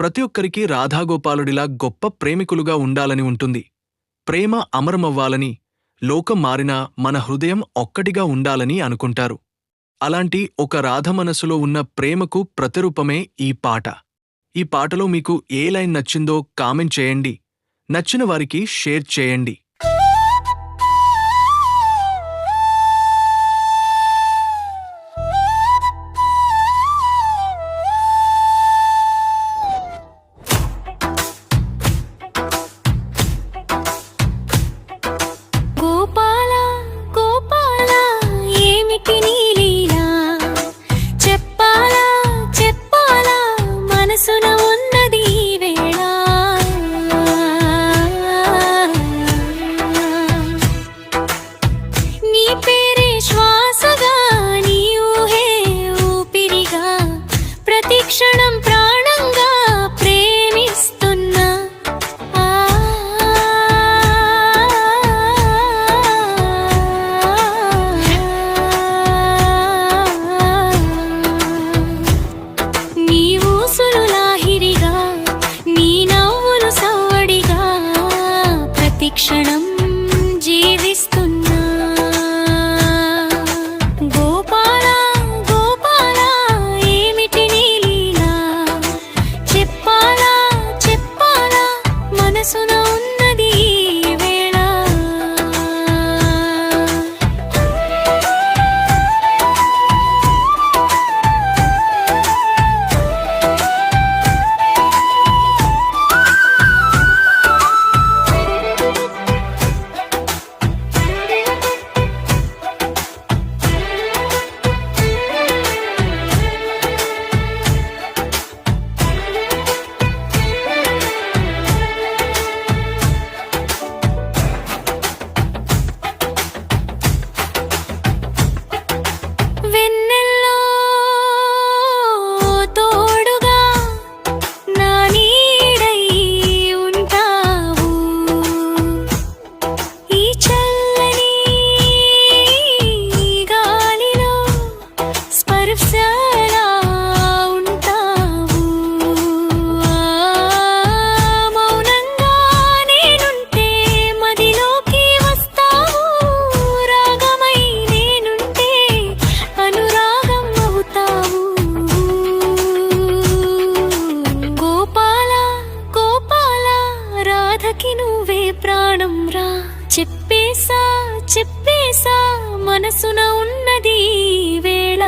ప్రతి ఒక్కరికి రాధాగోపాలుడిలా గొప్ప ప్రేమికులుగా ఉండాలని ఉంటుంది. ప్రేమ అమరమవ్వాలని లోకం మారినా మన హృదయం ఒక్కటిగా ఉండాలని అనుకుంటారు. అలాంటి ఒక రాధ మనసులో ఉన్న ప్రేమకు ప్రతిరూపమే ఈ పాట. ఈ పాటలో మీకు ఏ లైన్ నచ్చిందో కామెంట్ చేయండి. నచ్చిన వారికి షేర్ చేయండి. する చెప్పేసా చెప్పేసా మనసున ఉన్నది వేళ.